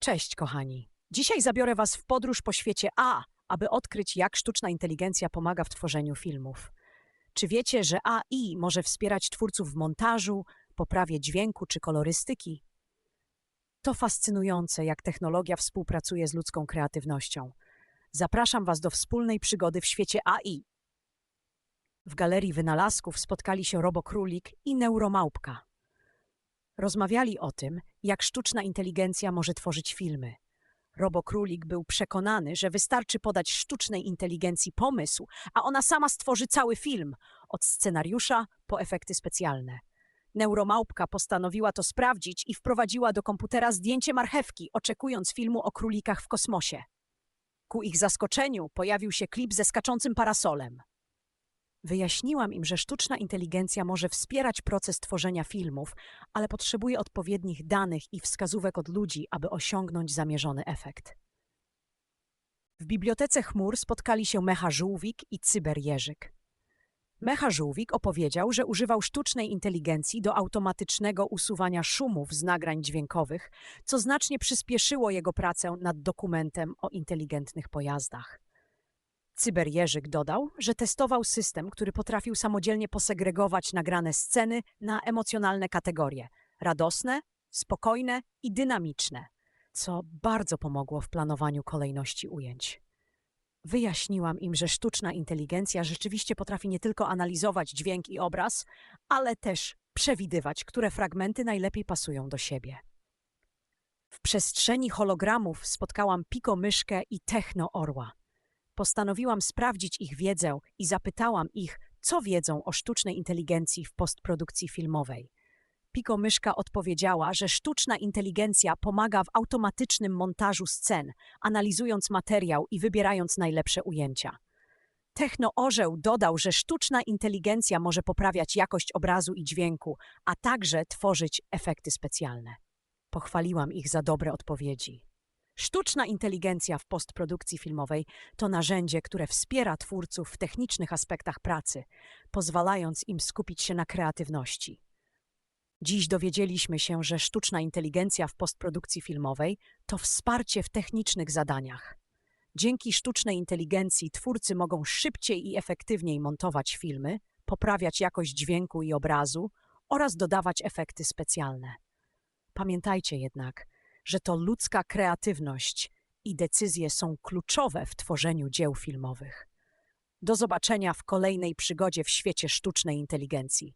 Cześć, kochani. Dzisiaj zabiorę Was w podróż po świecie A, aby odkryć, jak sztuczna inteligencja pomaga w tworzeniu filmów. Czy wiecie, że AI może wspierać twórców w montażu, poprawie dźwięku czy kolorystyki? To fascynujące, jak technologia współpracuje z ludzką kreatywnością. Zapraszam Was do wspólnej przygody w świecie AI. W galerii wynalazków spotkali się robokrólik i neuromałpka. Rozmawiali o tym, jak sztuczna inteligencja może tworzyć filmy. Robokrólik był przekonany, że wystarczy podać sztucznej inteligencji pomysł, a ona sama stworzy cały film, od scenariusza po efekty specjalne. Neuromałpka postanowiła to sprawdzić i wprowadziła do komputera zdjęcie marchewki, oczekując filmu o królikach w kosmosie. Ku ich zaskoczeniu pojawił się klip ze skaczącym parasolem. Wyjaśniłam im, że sztuczna inteligencja może wspierać proces tworzenia filmów, ale potrzebuje odpowiednich danych i wskazówek od ludzi, aby osiągnąć zamierzony efekt. W bibliotece chmur spotkali się Mecha Żółwik i Cyber Jerzyk. Mecha Żółwik opowiedział, że używał sztucznej inteligencji do automatycznego usuwania szumów z nagrań dźwiękowych, co znacznie przyspieszyło jego pracę nad dokumentem o inteligentnych pojazdach. Cyberjerzyk dodał, że testował system, który potrafił samodzielnie posegregować nagrane sceny na emocjonalne kategorie radosne, spokojne i dynamiczne, co bardzo pomogło w planowaniu kolejności ujęć. Wyjaśniłam im, że sztuczna inteligencja rzeczywiście potrafi nie tylko analizować dźwięk i obraz, ale też przewidywać, które fragmenty najlepiej pasują do siebie. W przestrzeni hologramów spotkałam Piko Myszkę i Techno Orła. Postanowiłam sprawdzić ich wiedzę i zapytałam ich, co wiedzą o sztucznej inteligencji w postprodukcji filmowej. Piko Myszka odpowiedziała, że sztuczna inteligencja pomaga w automatycznym montażu scen, analizując materiał i wybierając najlepsze ujęcia. Techno Orzeł dodał, że sztuczna inteligencja może poprawiać jakość obrazu i dźwięku, a także tworzyć efekty specjalne. Pochwaliłam ich za dobre odpowiedzi. Sztuczna inteligencja w postprodukcji filmowej to narzędzie, które wspiera twórców w technicznych aspektach pracy, pozwalając im skupić się na kreatywności. Dziś dowiedzieliśmy się, że sztuczna inteligencja w postprodukcji filmowej to wsparcie w technicznych zadaniach. Dzięki sztucznej inteligencji twórcy mogą szybciej i efektywniej montować filmy, poprawiać jakość dźwięku i obrazu oraz dodawać efekty specjalne. Pamiętajcie jednak, że to ludzka kreatywność i decyzje są kluczowe w tworzeniu dzieł filmowych. Do zobaczenia w kolejnej przygodzie w świecie sztucznej inteligencji.